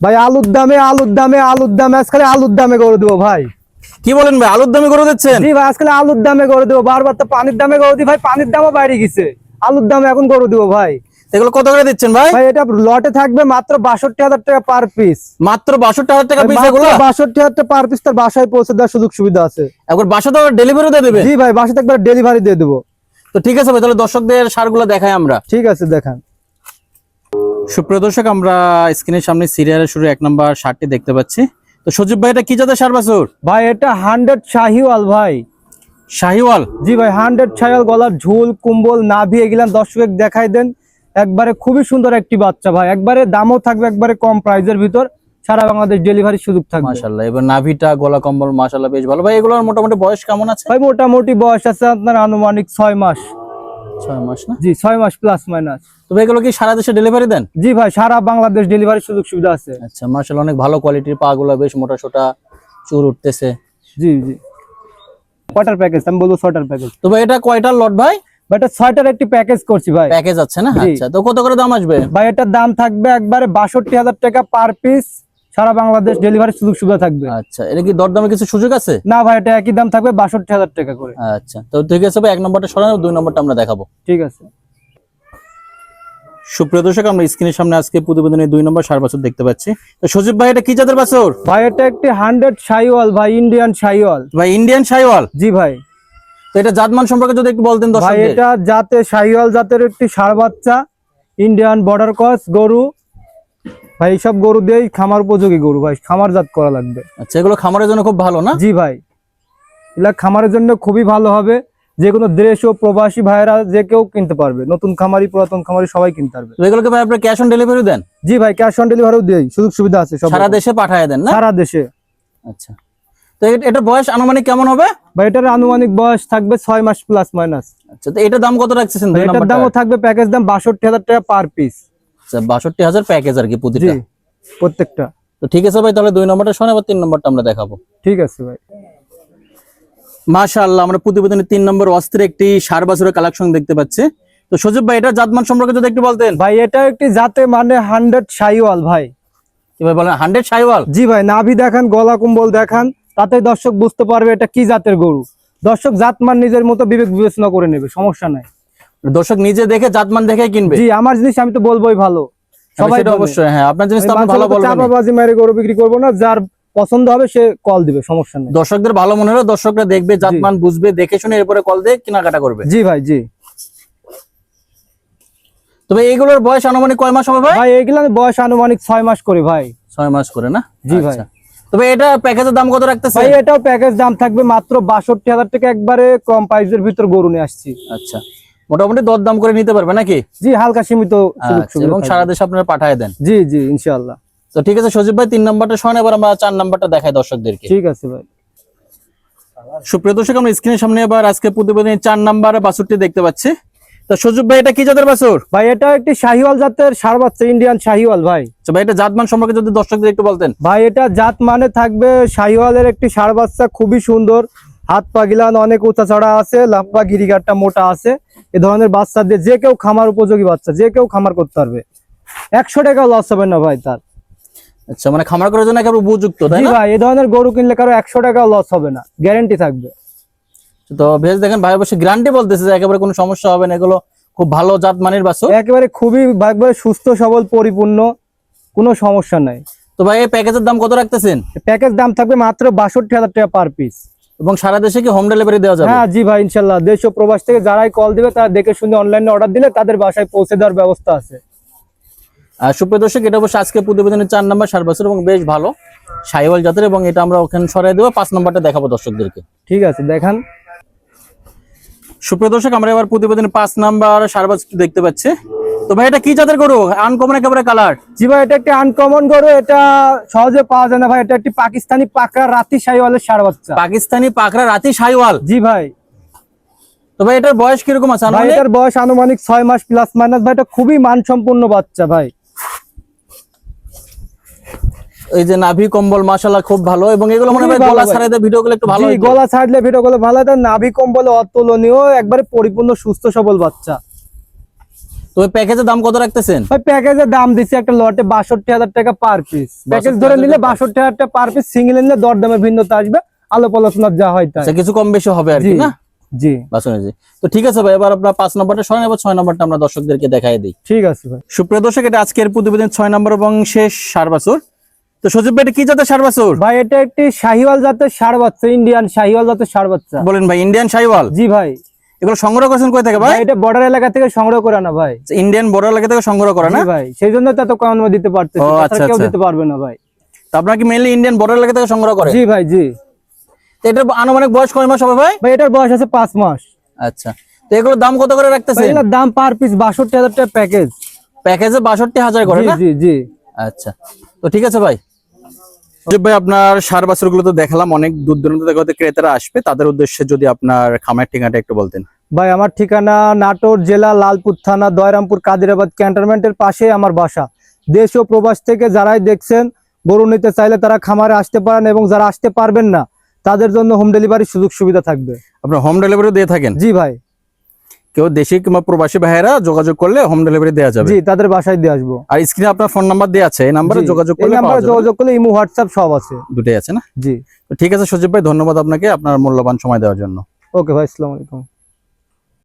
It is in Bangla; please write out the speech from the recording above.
ভাই আলুর দামে আলুর দামে আলুর দামে আজকাল আলুর দামে করে দেবো ভাই। কি বলেন ভাই আলুর দামে করে দিচ্ছেন? জি ভাই আজকাল আলুর দামে করে দেবো। বারবার তো পানির দামে করে দিই ভাই পানির দামও বাইরে গেছে। আলুর দামে এখন করে দেবো ভাই। এগুলো কত করে দিচ্ছেন ভাই? ভাই এটা লটে থাকবে মাত্র বাষট্টি হাজার টাকা পার পিস। মাত্র বাষট্টি হাজার টাকা পিস এগুলো? বাষট্টি হাজার টাকা পার পিস তার বাসায় পৌঁছে দেওয়ার সুযোগ সুবিধা আছে। একবার বাসা তো ডেলিভারি দিয়ে দেবে? জি ভাই বাসাতে একবার ডেলিভারি দিয়ে দেবো। তো ঠিক আছে ভাই তাহলে দর্শকদের সারগুলো দেখাই আমরা। ঠিক আছে দেখান। সুপ্রিয় দর্শক আমরা স্ক্রিনের সামনে সিরিয়ালের শুরু এক নম্বর শার্টটি দেখতে পাচ্ছি। তো সজীব ভাই এটা কি জাতের সার বাছুর? ভাই এটা হান্ড্রেড শাহিওয়াল ভাই। শাহিওয়াল? জি ভাই হান্ড্রেড শাহিওয়াল গলার ঝুল কুম্বল নাভি এগুলান দর্শক দেখাই দেন। একবারে খুবই সুন্দর একটি বাচ্চা ভাই। একবারে দামও থাকবে একবারে কম প্রাইজের ভিতর। সারা বাংলাদেশ ডেলিভারি সুযোগ থাকবে। মাশাল্লাহ এবার নাভিটা গলা কম্বল মাশাল্লাহ বেশ ভালো। ভাই এগুলোর মোটামুটি বয়স কেমন আছে? ভাই মোটামুটি বয়স আছে আপনার আনুমানিক ছয় মাস। ছয় মাস না? জি ছয় মাস প্লাস মাইনাস তবে এগুলো কি সারা দেশে ডেলিভারি দেন? জি ভাই সারা বাংলাদেশ ডেলিভারি সুযোগ সুবিধা আছে। আচ্ছা মাশাল্লাহ অনেক ভালো কোয়ালিটির পা গুলো বেশ মোটা সোটা চুর উঠতেছে। জি জি। প্যাকেজ আমি বলব ছয়টার প্যাকেজ তো ভাই এটা কয়টার লট ভাই? ভাই এটা ছয়টার একটি প্যাকেজ করছি ভাই। প্যাকেজ আছে না? আচ্ছা তো কত করে দাম আসবে? ভাই এটার দাম থাকবে একবারে বাষট্টি হাজার টাকা পার পিস সারা বাংলাদেশ ডেলিভারি সুযোগ সুবিধা থাকবে। আচ্ছা এটা কি দরদামে কিছু সুযোগ আছে? না ভাই এটা একই দাম থাকবে বাষট্টি হাজার টাকা করে। আচ্ছা তো ঠিক আছে ভাই এক নম্বরটা সরানো দুই নম্বরটা আমরা দেখাবো। ঠিক আছে। সুপ্রিয় দর্শক আমরা স্ক্রিনের সামনে আজকে প্রতিবেদনের দুই নম্বর সার বাছুর দেখতে পাচ্ছি। তো সজীব ভাই এটা কি জাতের বাছুর? ভাই এটা একটি হান্ড্রেড শাইওয়াল ভাই ইন্ডিয়ান শাইওয়াল। ভাই ইন্ডিয়ান শাইওয়াল? জি ভাই। তো এটা জাতমান সম্পর্কে যদি একটু বলতেন ভাই দর্শক এটা জাতে শাইওয়াল জাতের একটি সার বাচ্চা ইন্ডিয়ান বর্ডার ক্রস গরু। ভাই এইসব গরু দিয়েই খামার উপযোগী গরু ভাই খামার জাত করা লাগবে। আচ্ছা এগুলো খামারের জন্য খুব ভালো না? জি ভাই এগুলা খামারের জন্য খুবই ভালো হবে। যে কোনো দেশ ও প্রবাসী ভাইয়েরা যে কেউ কিনতে পারবে। নতুন খামারি পুরাতন খামারি সবাই কিনতে পারবে। তো এগুলোকে ভাই আপনার ক্যাশ অন ডেলিভারি দেন? জি ভাই ক্যাশ অন ডেলিভারিও দেই সুযোগ সুবিধা আছে সব। সারা দেশে পাঠায় দেন না? সারা দেশে। আচ্ছা। তো এটা বয়স আনুমানিক কেমন হবে? ভাই এটার আনুমানিক বয়স থাকবে ছয় মাস প্লাস মাইনাস আচ্ছা তো এটার দাম কত রাখছেন এটার দামও থাকবে প্যাকেজ দাম বাষট্টি হাজার টাকা পার পিস আচ্ছা বাষট্টি হাজার প্যাকেজ আর কি প্রতিটা। প্রত্যেকটা। তো ঠিক আছে ভাই তাহলে দুই নম্বরটা শোনে আবার তিন নম্বরটা আমরা দেখাবো। ঠিক আছে ভাই। মাশাআল্লাহ আমরা প্রতিবেদনে তিন নম্বর অস্ত্রে একটি সার বাছুরের কালেকশন দেখতে পাচ্ছি। তো সজীব ভাই এটা জাতমান সম্পর্কে যদি একটু বলতেন। ভাই এটা একটি জাতে মানে হান্ড্রেড শাইওয়াল ভাই। কি ভাই বলেন হান্ড্রেড শাইওয়াল জি ভাই নাভি দেখান গলা কুম্বল দেখান তাতে দর্শক বুঝতে পারবে এটা কি জাতের গরু। দর্শক জাতমান নিজের মতো বিবেক বিবেচনা করে নেবে সমস্যা নাই। দর্শক নিজে দেখে জাতমান দেখে কিনবে? জি আমার জিনিস আমি তো বলবোই ভালো। সবাই সেটা অবশ্যই হ্যাঁ আপনার জিনিস তো আমি আপনি ভালো বলবেন চাপাবাজি মেরে গরু বিক্রি করব না যার পছন্দ হবে সে কল দিবে সমস্যা নেই। দর্শকদের ভালো মনে হলে দর্শকরা দেখবে জাতমান বুঝবে দেখে শুনে এরপরে কল দিয়ে কেনাকাটা করবে। জি ভাই জি। তবে এইগুলোর বয়স আনুমানিক কয় মাস হবে ভাই? ভাই এইগুলা বয়স আনুমানিক ছয় মাস করে ভাই। ছয় মাস করে না? জি ভাই। আচ্ছা। তবে এটা প্যাকেজের দাম কত রাখতেছে ভাই এটাও প্যাকেজ দাম থাকবে মাত্র বাষট্টি হাজার টাকা একবারে কম প্রাইসের ভিতর গরু নিয়ে আসছি। আচ্ছা। মোটামুটি দর দাম করে নিতে পারবে নাকি? জি হালকা সীমিত আচ্ছা, এবং সারা দেশে আপনারা পাঠায় দেন? জি জি ইনশাআল্লাহ। তো ঠিক আছে সজীব ভাই তিন নাম্বারটা শোনেন এবার আমরা চার নাম্বারটা দেখাই দর্শকদেরকে। ঠিক আছে ভাই। সুপ্রিয় দর্শক আমরা স্ক্রিনের সামনে এবার আজকে প্রতিবেদনের চার নাম্বার বাছুরটি দেখতে পাচ্ছি। তো সজীব ভাই এটা কি জাতের বাছুর? ভাই এটা একটি শাহিওয়াল জাতের সার বাচ্চা ইন্ডিয়ান শাহিওয়াল ভাই। আচ্ছা ভাই এটা জাতমান সম্পর্কে যদি দর্শকদের একটু বলতেন। ভাই এটা জাত মানে থাকবে শাহিওয়ালের একটি সার বাচ্চা খুবই সুন্দর। হাত পা গিলান অনেক উঁচা চড়া আছে লাম্বা গিরিগারটা মোটা আছে। এ ধরনের বাচ্চা দিয়ে যে কেউ খামার উপযোগী বাচ্চা যে কেউ খামার করতে পারবে। একশো টাকা লস হবে না ভাই তার। আচ্ছা মানে খামার করার জন্য একেবারে উপযুক্ত তাই না? ভাই এ ধরনের গরু কিনলে কারও একশো টাকা লস হবে না গ্যারেন্টি থাকবে। তো বেশ দেখেন ভাই অবশ্যই গ্যারান্টি বলতেছে যে একেবারে কোনো সমস্যা হবে না এগুলো খুব ভালো জাত মানের বাছুর। একেবারে খুবই একবারে সুস্থ সবল পরিপূর্ণ কোনো সমস্যা নাই। তো ভাই এই প্যাকেজের দাম কত রাখতেছেন? প্যাকেজ দাম থাকবে মাত্র বাষট্টি হাজার টাকা পার পিস এবং সারা দেশে কি হোম ডেলিভারি দেওয়া যাবে? হ্যাঁ জি ভাই ইনশাল্লাহ। দেশ ও প্রবাস থেকে যারাই কল দিবে তারা দেখে শুনে অনলাইনে অর্ডার দিলে তাদের বাসায় পৌঁছে দেওয়ার ব্যবস্থা আছে। আর সুপ্রিয় দর্শক এটা অবশ্যই আজকে প্রতিবেদনের চার নাম্বার সার বাছুর এবং বেশ ভালো। সাইওয়াল জাতের এবং এটা আমরা ওখানে সরাই দেবো পাঁচ নাম্বারটা দেখাবো দর্শকদেরকে। ঠিক আছে দেখান। সুপ্রিয় দর্শক আমরা এবার প্রতিবেদনের পাঁচ নাম্বার সার দেখতে পাচ্ছি। তো ভাই এটা কি জাতের গরু? আনকমন একেবারে কালার জি ভাই এটা একটি আনকমন গরু এটা সহজে পাওয়া যায় না ভাই। এটা একটি পাকিস্তানি পাকড়া রাতি শাহিওয়ালের সার বাচ্চা। পাকিস্তানি পাকড়া রাতি সাইওয়াল? জি ভাই। তো ভাই এটার বয়স কীরকম আছে? ভাই এটার বয়স আনুমানিক ছয় মাস প্লাস মাইনাস ভাই এটা খুবই মানসম্পন্ন বাচ্চা ভাই। এই যে নাভি কম্বল মাশাল্লাহ খুব ভালো। এবং এগুলো মনে হয় গলা ভাই। ছাড়াই ভিডিও গুলো একটু ভালো গলা ছাড়লে ভিডিও গুলো ভালো দেয় নাভি কম্বল অতুলনীয় একবারে পরিপূর্ণ সুস্থ সবল বাচ্চা। তো প্যাকেজের দাম কত রাখতেছেন? ভাই প্যাকেজের দাম দিচ্ছে একটা লটে বাষট্টি হাজার টাকা পার পিস প্যাকেজ ধরে নিলে। বাষট্টি হাজার টাকা পার পিস সিঙ্গেল নিলে দর দামে ভিন্নতা আসবে আলোপ আলোচনার যা হয় তাই। আচ্ছা কিছু কম বেশি হবে আর কি জি না? জি। বাসনের তো ঠিক আছে ভাই এবার আপনার পাঁচ নম্বরটা সরেন এবার ছয় নম্বরটা আমরা দর্শকদেরকে দেখাই দিই। ঠিক আছে ভাই। সুপ্রিয় দর্শক এটা আজকের প্রতিবেদন ছয় নম্বর এবং শেষ সার বাছুর তো সজীব ভাই এটা কি জাতের সার বাছুর ভাই এটা একটি শাহিওয়াল জাতের ষাড় বাচ্চা ইন্ডিয়ান শাহিওয়াল জাতের ষাড় বাচ্চা বলেন ভাই ইন্ডিয়ান সাইওয়াল জি ভাই। এগুলো সংগ্রহ করেছেন কই থেকে ভাই? এটা বর্ডার এলাকা থেকে সংগ্রহ করে না ভাই। ইন্ডিয়ান বর্ডার এলাকা থেকে সংগ্রহ করে না? ভাই সেই জন্য তো এত কম দিতে পারতেছি। আচ্ছা, কেউ আচ্ছা। দিতে পারবে না ভাই। তো আপনার কি মেনলি ইন্ডিয়ান বর্ডার এলাকা থেকে সংগ্রহ করে জি ভাই জি। এটার আনুমানিক বয়স কয় মাস হবে ভাই? ভাই এটার বয়স আছে পাঁচ মাস। আচ্ছা। তো এগুলোর দাম কত করে রাখতেছেন? এগুলোর দাম পার পিস বাষট্টি হাজার টাকা প্যাকেজ প্যাকেজে বাষট্টি হাজার করে জি না? জি জি। আচ্ছা। তো ঠিক আছে ভাই। ভাই আপনার সার বাছুরগুলো তো দেখালাম অনেক দূর দূরান্ত থেকে ক্রেতারা আসবে। তাদের উদ্দেশ্যে যদি আপনার খামার ঠিকানাটা একটু বলতেন। ভাই আমার ঠিকানা নাটোর জেলা লালপুর থানা দয়রামপুর কাদিরাবাদ ক্যান্টনমেন্টের পাশে আমার বাসা। দেশ ও প্রবাস থেকে যারাই দেখছেন গরু নিতে চাইলে তারা খামারে আসতে পারেন এবং যারা আসতে পারবেন না তাদের জন্য হোম ডেলিভারির সুযোগ সুবিধা থাকবে। আপনার হোম ডেলিভারি দিয়ে থাকেন? জি ভাই। কেউ দেশি কিংবা প্রবাসী ভাইয়েরা যোগাযোগ করলে হোম ডেলিভারি দেওয়া যাবে। জি তাদের বাসায় দিয়ে আসব। আর স্ক্রিনে আপনার ফোন নাম্বার দেওয়া আছে এই নাম্বারে যোগাযোগ করলে নাম্বারে যোগাযোগ করলে ইমো হোয়াটসঅ্যাপ সব আছে। দুটোই আছে না? জি। তো ঠিক আছে সজীব ভাই ধন্যবাদ আপনাকে আপনার মূল্যবান সময় দেওয়ার জন্য। ওকে ভাই আসসালামু আলাইকুম।